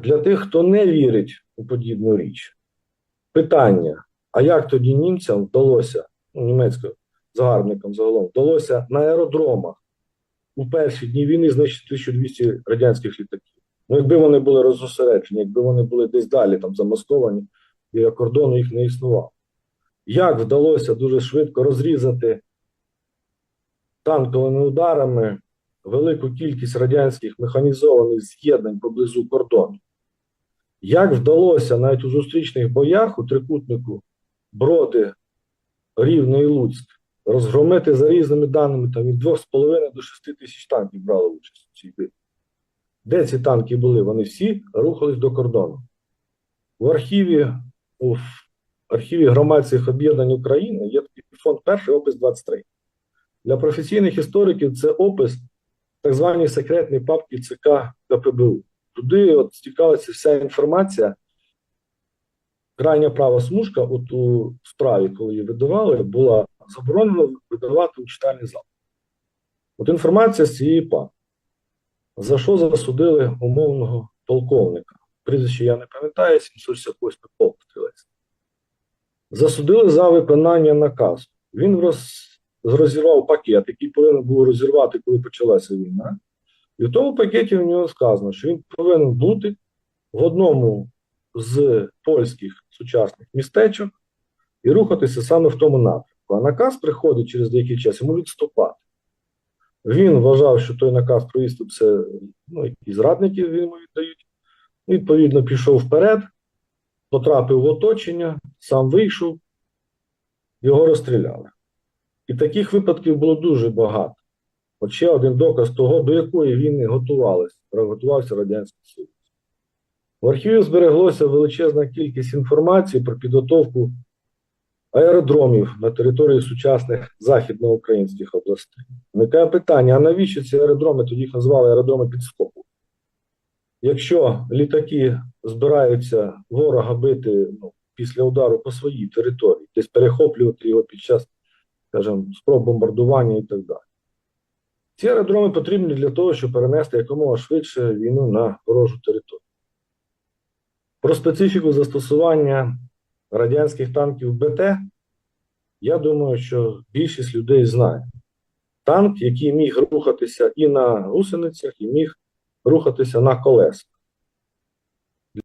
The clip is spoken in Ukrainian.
для тих, хто не вірить у подібну річ, питання: а як тоді німцям вдалося, ну, німецьким загарбникам загалом, вдалося на аеродромах у перші дні війни знищити 1200 радянських літаків? Ну, якби вони були роззосереджені, якби вони були десь далі там замасковані, біля кордону їх не існувало. Як вдалося дуже швидко розрізати танковими ударами велику кількість радянських механізованих з'єднань поблизу кордону? Як вдалося навіть у зустрічних боях у трикутнику Броди, Рівне і Луцьк розгромити за різними даними там від 2,5 до 6 тисяч танків брали участь у цій битві? Де ці танки були? Вони всі рухались до кордону. В архіві, у архіві громадських об'єднань України є такий фонд перший опис 23. Для професійних істориків це опис так званої секретної папки ЦК КПБУ. Туди от стікалася вся інформація. Крайня права смужка, от у справі, коли її видавали, була заборонено видавати у читальний зал. От інформація з цієї папки. За що засудили умовного полковника? Прізвище я не пам'ятаю, 768 полк стрілець. Засудили за виконання наказу. Він роз, розірвав пакет, який повинен був розірвати, коли почалася війна. І в тому пакеті в нього сказано, що він повинен бути в одному з польських сучасних містечок і рухатися саме в тому напрямку. А наказ приходить через деякий час йому відступати. Він вважав, що той наказ про відступ це ну, якісь зрадники йому віддають. Відповідно, пішов вперед, потрапив в оточення, сам вийшов, його розстріляли. І таких випадків було дуже багато. От ще один доказ того, до якої війни готувалися, готувався Радянський Союз. В архіві збереглося величезна кількість інформації про підготовку аеродромів на території сучасних західноукраїнських областей. Виникає питання: а навіщо ці аеродроми тоді їх назвали аеродроми підскоку? Якщо літаки збираються ворога бити ну, після удару по своїй території, десь перехоплювати його під час, скажімо, спроб бомбардування і так далі. Ці аеродроми потрібні для того, щоб перенести якомога швидше війну на ворожу територію. Про специфіку застосування радянських танків БТ, я думаю, що більшість людей знає. Танк, який міг рухатися і на гусеницях, і міг рухатися на колесах.